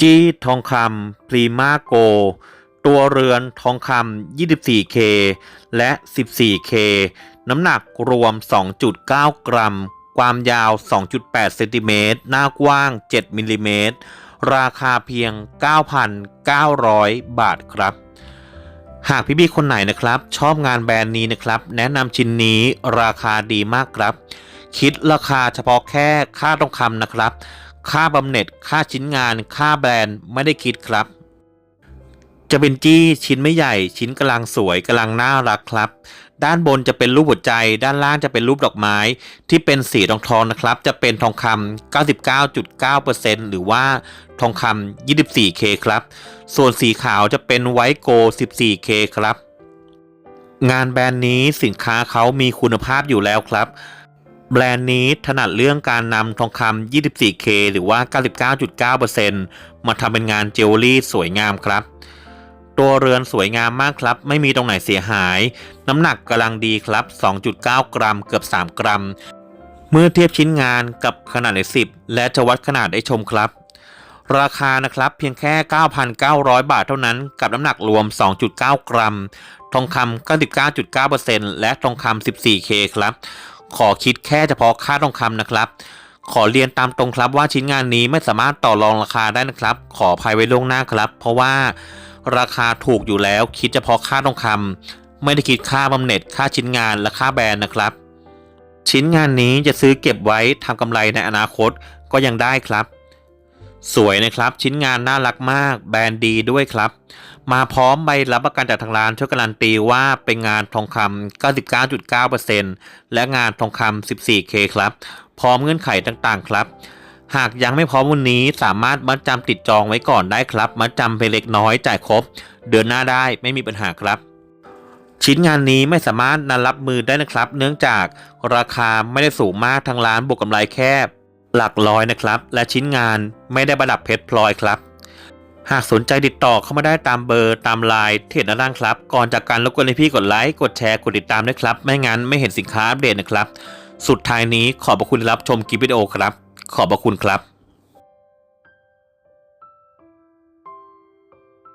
จี้ทองคำพรีมาโก ตัวเรือนทองคำ 24K และ 14K น้ำหนักรวม 2.9 กรัม ความยาว 2.8 เซนติเมตร หน้ากว้าง 7 มิลลิเมตร ราคาเพียง 9,900 บาทครับ หากพี่บีคนไหนนะครับ ชอบงานแบรนด์นี้นะครับ แนะนำชิ้นนี้ราคาดีมากครับ คิดราคาเฉพาะแค่ค่าทองคำนะครับ ค่าบำเหน็จ ค่าชิ้นงาน ค่าแบรนด์ไม่ได้คิดครับ จะเป็นจี้ชิ้นไม่ใหญ่ ชิ้นกำลังสวยกำลังน่ารักครับ ด้านบนจะเป็นรูปหัวใจ ด้านล่างจะเป็นรูปดอกไม้ ที่เป็นสีทองทองนะครับ จะเป็นทองคำ99.9%หรือว่าทองคำ 24K ครับ ส่วนสีขาวจะเป็นไวท์โก 14K ครับ งานแบรนด์นี้สินค้าเขามีคุณภาพอยู่แล้วครับ แบรนด์นี้ถนัดเรื่องการนำทองคำ 24K หรือว่า 99.9%มาทำเป็นงานเจวเวลรี่สวยงามครับ ตัวเรือนสวยงามมากครับ ไม่มีตรงไหนเสียหาย น้ำหนักกำลังดีครับ 2.9 กรัมเกือบ 3 กรัม เมื่อเทียบชิ้นงานกับขนาดใน10 และจะวัดขนาดได้ชมครับ ราคานะครับเพียงแค่ 9,900 บาทเท่านั้น กับน้ำหนักรวม 2.9 กรัม ทองคำ 99.9%และทองคำ 14K ครับ ขอคิดแค่เฉพาะค่าทองคำนะครับ ขอเรียนตามตรงครับว่าชิ้นงานนี้ไม่สามารถต่อรองราคาได้นะครับ ขออภัยไว้ล่วงหน้าครับ เพราะว่าราคาถูกอยู่แล้วคิดเฉพาะค่าทองคำไม่ได้คิดค่าบำเหน็จค่าชิ้นงานและค่าแบรนด์นะครับ ชิ้นงานนี้จะซื้อเก็บไว้ทำกำไรในอนาคตก็ยังได้ครับ สวยนะครับ ชิ้นงานน่ารักมาก แบรนด์ดีด้วยครับ มาพร้อมใบรับประกันจากทางร้านช่วยการันตีว่าเป็นงานทองคำ99.9%และงานทองคำ 14K ครับ พร้อมเงื่อนไขต่างๆ ครับ หากยังไม่พร้อมวันนี้สามารถมัดจำติดจองไว้ก่อนได้ครับมัดจำเพียงเล็กน้อยจ่ายครบ เดือนหน้าได้ไม่มีปัญหาครับชิ้นงานนี้ไม่สามารถนันรับมือได้นะครับ เนื่องจากราคาไม่ได้สูงมากทางร้านบวกกำไรแค่ หลักร้อยนะครับ และชิ้นงานไม่ได้ประดับเพชรพลอยครับ หากสนใจติดต่อเข้ามาได้ตามเบอร์ตามไลน์ที่เห็นด้านล่างครับ ก่อนจากการรบกวนให้พี่กดไลค์กดแชร์กดติดตามด้วยครับ ไม่งั้นไม่เห็นสินค้าอัปเดตนะครับ สุดท้ายนี้ขอบพระคุณรับชมคลิปวิดีโอครับ ขอบพระคุณครับ